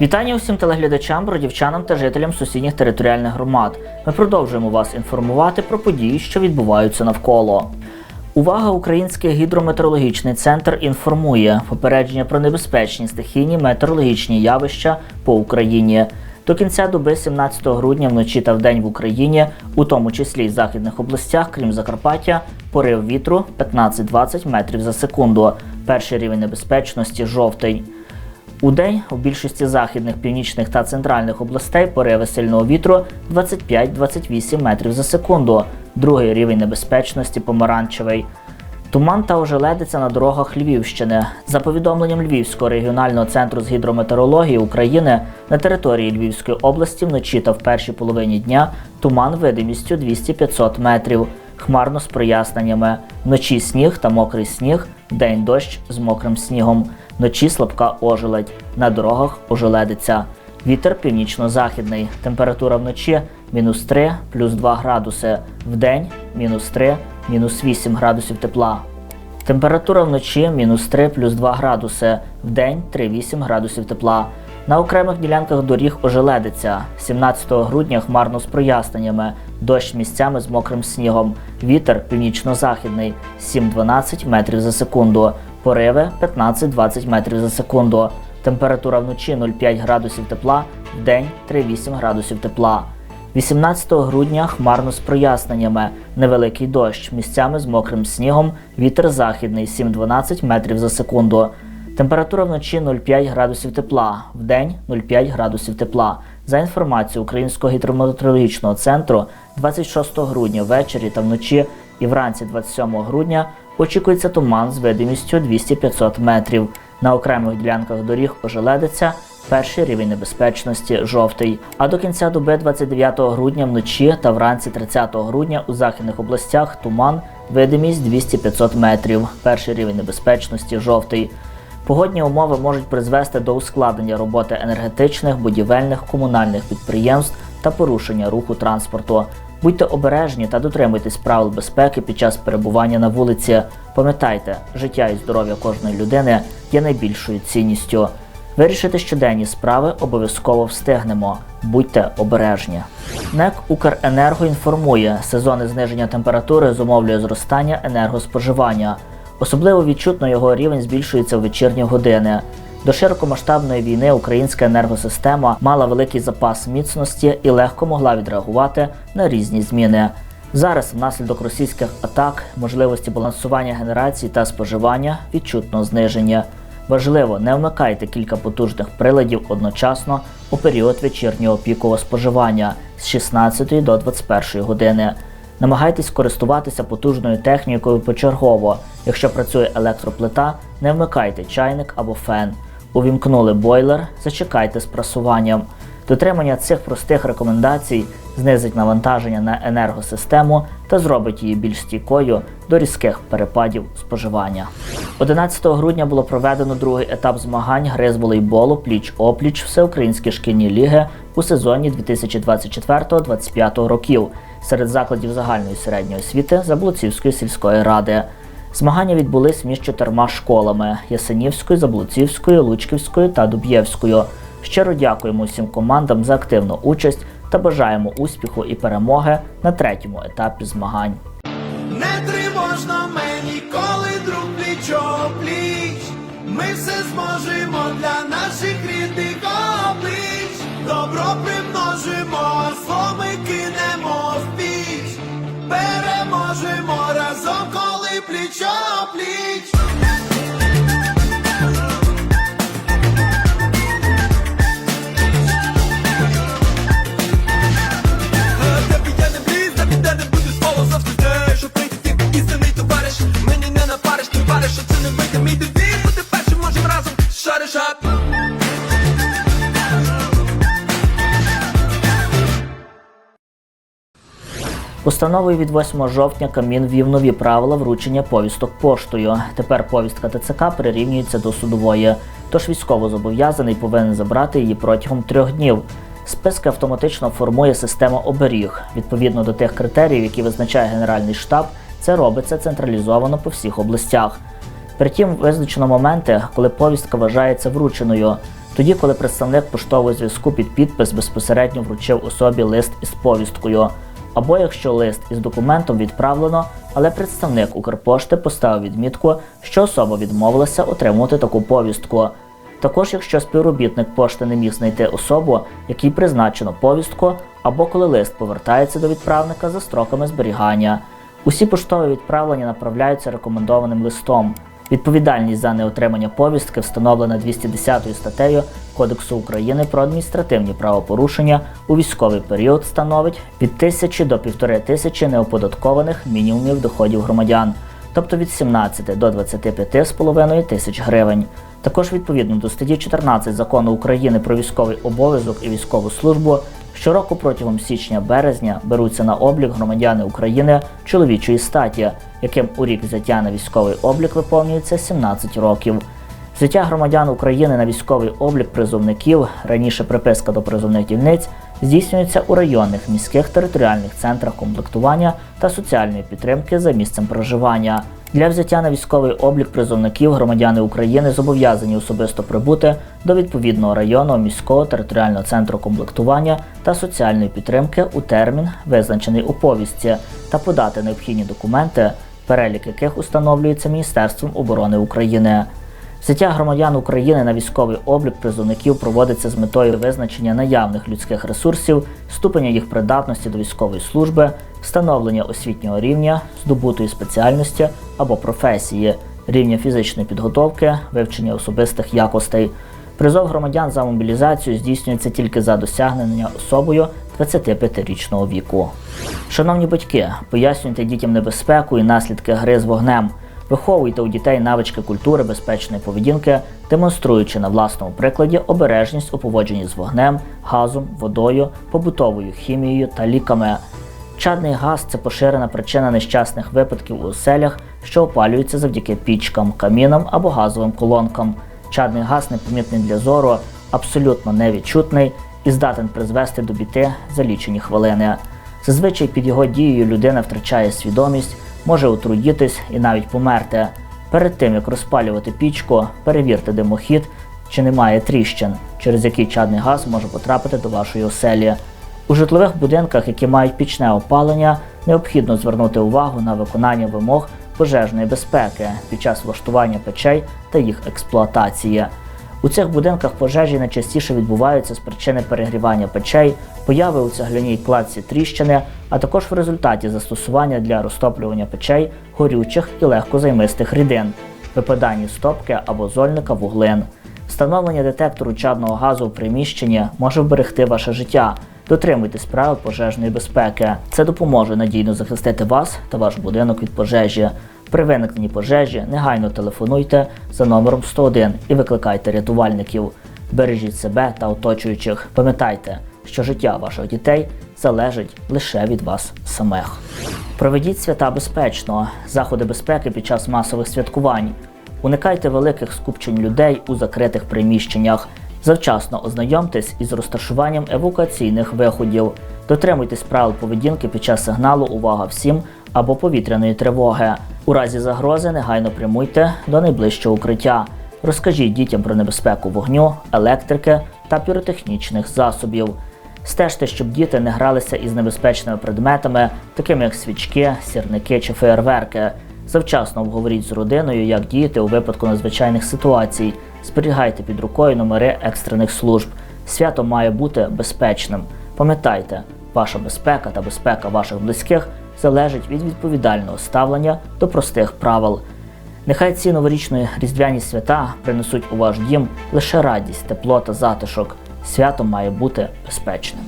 Вітання усім телеглядачам, бродівчанам та жителям сусідніх територіальних громад. Ми продовжуємо вас інформувати про події, що відбуваються навколо. Увага! Український гідрометеорологічний центр інформує попередження про небезпечні стихійні метеорологічні явища по Україні. До кінця доби 17 грудня вночі та вдень в Україні, у тому числі й західних областях, крім Закарпаття, порив вітру 15-20 метрів за секунду. Перший рівень небезпечності жовтий. У день у більшості західних, північних та центральних областей пориви сильного вітру 25-28 метрів за секунду. Другий рівень небезпечності помаранчевий. Туман та ожеледиця на дорогах Львівщини. За повідомленням Львівського регіонального центру з гідрометеорології України на території Львівської області вночі та в першій половині дня туман видимістю 200-500 метрів. Хмарно з проясненнями. Вночі сніг та мокрий сніг, вдень дощ з мокрим снігом. Вночі слабка ожеледь. На дорогах ожеледиця. Вітер північно-західний. Температура вночі мінус 3, плюс 2 градуси. Вдень мінус 3, мінус 8 градусів тепла. Температура вночі мінус 3 плюс 2 градуси, вдень 3-8 градусів тепла. На окремих ділянках доріг ожеледиться. 17 грудня хмарно з проясненнями, дощ місцями з мокрим снігом, вітер північно-західний 7-12 метрів за секунду, пориви 15-20 метрів за секунду. Температура вночі 0,5 градусів тепла, вдень 3-8 градусів тепла. 18 грудня хмарно з проясненнями, невеликий дощ, місцями з мокрим снігом, вітер західний 7-12 метрів за секунду. Температура вночі 0,5 градусів тепла, вдень 0,5 градусів тепла. За інформацією Українського гідрометеорологічного центру, 26 грудня ввечері та вночі і вранці 27 грудня очікується туман з видимістю 200-500 метрів. На окремих ділянках доріг ожеледиться, перший рівень небезпечності жовтий. А до кінця доби 29 грудня вночі та вранці 30 грудня у західних областях туман, видимість 200-500 метрів, перший рівень небезпечності жовтий. Погодні умови можуть призвести до ускладнення роботи енергетичних, будівельних, комунальних підприємств та порушення руху транспорту. Будьте обережні та дотримуйтесь правил безпеки під час перебування на вулиці. Пам'ятайте, життя і здоров'я кожної людини є найбільшою цінністю. Вирішити щоденні справи обов'язково встигнемо. Будьте обережні. НЕК Укренерго інформує, сезонне зниження температури зумовлює зростання енергоспоживання. Особливо відчутно його рівень збільшується в вечірні години. До широкомасштабної війни українська енергосистема мала великий запас міцності і легко могла відреагувати на різні зміни. Зараз, внаслідок російських атак, можливості балансування генерації та споживання відчутно знижені. Важливо, не вмикайте кілька потужних приладів одночасно у період вечірнього пікового споживання з 16 до 21 години. Намагайтесь користуватися потужною технікою почергово. Якщо працює електроплита, не вмикайте чайник або фен. Увімкнули бойлер, зачекайте з прасуванням. Дотримання цих простих рекомендацій знизить навантаження на енергосистему та зробить її більш стійкою до різких перепадів споживання. 11 грудня було проведено другий етап змагань гри з волейболу пліч-опліч Всеукраїнські шкільні ліги у сезоні 2024-2025 років серед закладів загальної середньої освіти Заблуцівської сільської ради. Змагання відбулись між чотирма школами: Ясенівською, Заблуцівською, Лучківською та Дуб'євською. Щиро дякуємо усім командам за активну участь та бажаємо успіху і перемоги на третьому етапі змагань. Не тривожно мені, коли друг пліч пліч. Ми все зможемо для наших рідних облич. Добро примножимо, зло ми кинемо коли Постановою від 8 жовтня Камін ввів нові правила вручення повісток поштою. Тепер повістка ТЦК прирівнюється до судової, тож військовозобов'язаний повинен забрати її протягом трьох днів. Списки автоматично формує система оберіг. Відповідно до тих критеріїв, які визначає Генеральний штаб, це робиться централізовано по всіх областях. Притім, визначено моменти, коли повістка вважається врученою. Тоді, коли представник поштового зв'язку під підпис безпосередньо вручив особі лист із повісткою, або якщо лист із документом відправлено, але представник Укрпошти поставив відмітку, що особа відмовилася отримувати таку повістку. Також, якщо співробітник пошти не міг знайти особу, якій призначено повістку, або коли лист повертається до відправника за строками зберігання. Усі поштові відправлення направляються рекомендованим листом. Відповідальність за неотримання повістки встановлена 210 статтею Кодексу України про адміністративні правопорушення у військовий період становить від 1000 до 1500 неоподаткованих мінімумів доходів громадян, тобто від 17 до 25,5 тисяч гривень. Також відповідно до статті 14 закону України про військовий обов'язок і військову службу щороку протягом січня-березня беруться на облік громадяни України чоловічої статі, яким у рік взяття на військовий облік виповнюється 17 років. Взяття громадян України на військовий облік призовників, раніше приписка до призовних дільниць, здійснюється у районних міських територіальних центрах комплектування та соціальної підтримки за місцем проживання. Для взяття на військовий облік призовників громадяни України зобов'язані особисто прибути до відповідного районного міського територіального центру комплектування та соціальної підтримки у термін, визначений у повістці, та подати необхідні документи, перелік яких установлюється Міністерством оборони України. Взяття громадян України на військовий облік призовників проводиться з метою визначення наявних людських ресурсів, ступеня їх придатності до військової служби, встановлення освітнього рівня, здобутої спеціальності або професії, рівня фізичної підготовки, вивчення особистих якостей. Призов громадян за мобілізацію здійснюється тільки за досягнення особою 25-річного віку. Шановні батьки, пояснюйте дітям небезпеку і наслідки гри з вогнем. Виховуйте у дітей навички культури безпечної поведінки, демонструючи на власному прикладі обережність у поводженні з вогнем, газом, водою, побутовою хімією та ліками. Чадний газ це поширена причина нещасних випадків у оселях, що опалюються завдяки пічкам, камінам або газовим колонкам. Чадний газ непомітний для зору, абсолютно невідчутний і здатен призвести до біти за лічені хвилини. Зазвичай під його дією людина втрачає свідомість, може отруїтись і навіть померти. Перед тим як розпалювати пічку, перевірте димохід, чи немає тріщин, через які чадний газ може потрапити до вашої оселі. У житлових будинках, які мають пічне опалення, необхідно звернути увагу на виконання вимог пожежної безпеки під час влаштування печей та їх експлуатації. У цих будинках пожежі найчастіше відбуваються з причини перегрівання печей, появи у цегляній кладці тріщини, а також в результаті застосування для розтоплювання печей горючих і легкозаймистих рідин, випадання стопки або зольника вуглин. Встановлення детектору чадного газу в приміщенні може вберегти ваше життя. Дотримуйтесь правил пожежної безпеки. Це допоможе надійно захистити вас та ваш будинок від пожежі. При виникненні пожежі негайно телефонуйте за номером 101 і викликайте рятувальників. Бережіть себе та оточуючих. Пам'ятайте, що життя ваших дітей залежить лише від вас самих. Проведіть свята безпечно, заходи безпеки під час масових святкувань. Уникайте великих скупчень людей у закритих приміщеннях. Завчасно ознайомтесь із розташуванням евакуаційних виходів. Дотримуйтесь правил поведінки під час сигналу Увага всім або повітряної тривоги. У разі загрози негайно прямуйте до найближчого укриття. Розкажіть дітям про небезпеку вогню, електрики та піротехнічних засобів. Стежте, щоб діти не гралися із небезпечними предметами, такими як свічки, сірники чи феєрверки. Завчасно обговоріть з родиною, як діяти у випадку надзвичайних ситуацій. Зберігайте під рукою номери екстрених служб. Свято має бути безпечним. Пам'ятайте, ваша безпека та безпека ваших близьких залежить від відповідального ставлення до простих правил. Нехай ці новорічні різдвяні свята принесуть у ваш дім лише радість, тепло та затишок. Свято має бути безпечним.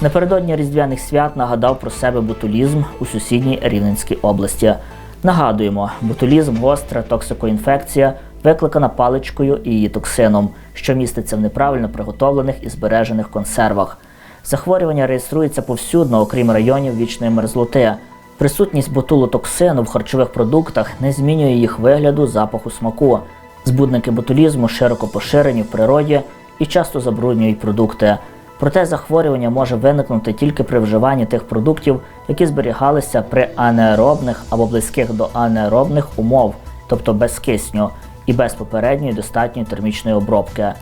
Напередодні різдвяних свят нагадав про себе ботулізм у сусідній Рівненській області. Нагадуємо, ботулізм гостра токсикоінфекція, викликана паличкою і її токсином, що міститься в неправильно приготовлених і збережених консервах. Захворювання реєструється повсюдно, окрім районів вічної мерзлоти. Присутність ботулотоксину в харчових продуктах не змінює їх вигляду, запаху, смаку. Збудники ботулізму широко поширені в природі і часто забруднюють продукти. Проте захворювання може виникнути тільки при вживанні тих продуктів, які зберігалися при анаеробних або близьких до анаеробних умов, тобто без кисню і без попередньої достатньої термічної обробки.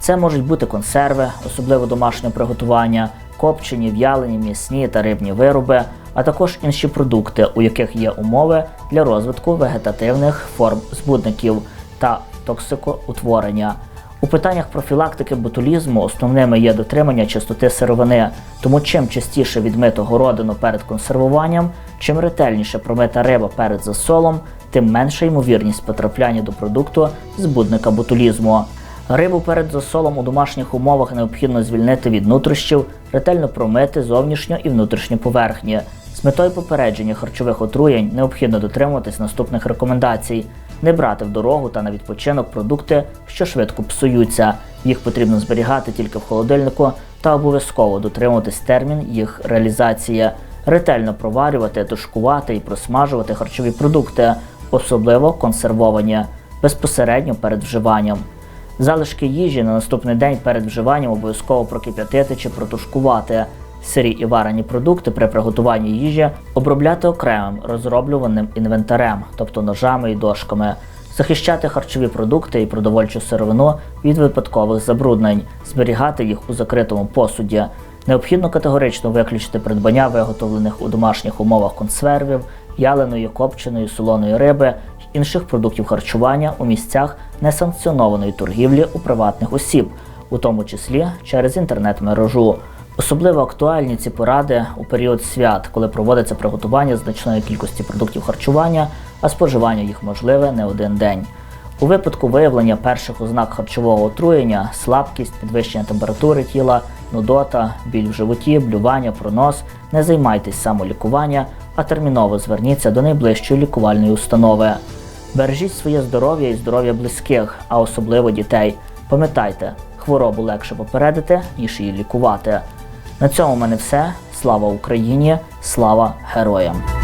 Це можуть бути консерви, особливо домашнього приготування, копчені, в'ялені, м'ясні та рибні вироби, а також інші продукти, у яких є умови для розвитку вегетативних форм збудників та токсикоутворення. У питаннях профілактики ботулізму основними є дотримання чистоти сировини, тому чим частіше відмито городину перед консервуванням, чим ретельніше промита риба перед засолом, тим менша ймовірність потрапляння до продукту збудника ботулізму. Рибу перед засолом у домашніх умовах необхідно звільнити від нутрощів, ретельно промити зовнішню і внутрішню поверхні. З метою попередження харчових отруєнь необхідно дотримуватись наступних рекомендацій: не брати в дорогу та на відпочинок продукти, що швидко псуються. Їх потрібно зберігати тільки в холодильнику та обов'язково дотримуватись термін їх реалізації, ретельно проварювати, тушкувати і просмажувати харчові продукти, особливо консервовані, безпосередньо перед вживанням. Залишки їжі на наступний день перед вживанням обов'язково прокип'ятити чи протушкувати. Сирі і варені продукти при приготуванні їжі обробляти окремим розроблюваним інвентарем, тобто ножами і дошками, захищати харчові продукти і продовольчу сировину від випадкових забруднень, зберігати їх у закритому посуді. Необхідно категорично виключити придбання виготовлених у домашніх умовах консервів, в'яленої, копченої, солоної риби інших продуктів харчування у місцях несанкціонованої торгівлі у приватних осіб, у тому числі через інтернет-мережу. Особливо актуальні ці поради у період свят, коли проводиться приготування значної кількості продуктів харчування, а споживання їх можливе не один день. У випадку виявлення перших ознак харчового отруєння, слабкість, підвищення температури тіла, нудота, біль в животі, блювання, пронос, не займайтесь самолікування, а терміново зверніться до найближчої лікувальної установи. Бережіть своє здоров'я і здоров'я близьких, а особливо дітей. Пам'ятайте, хворобу легше попередити, ніж її лікувати. На цьому в мене все. Слава Україні! Слава героям!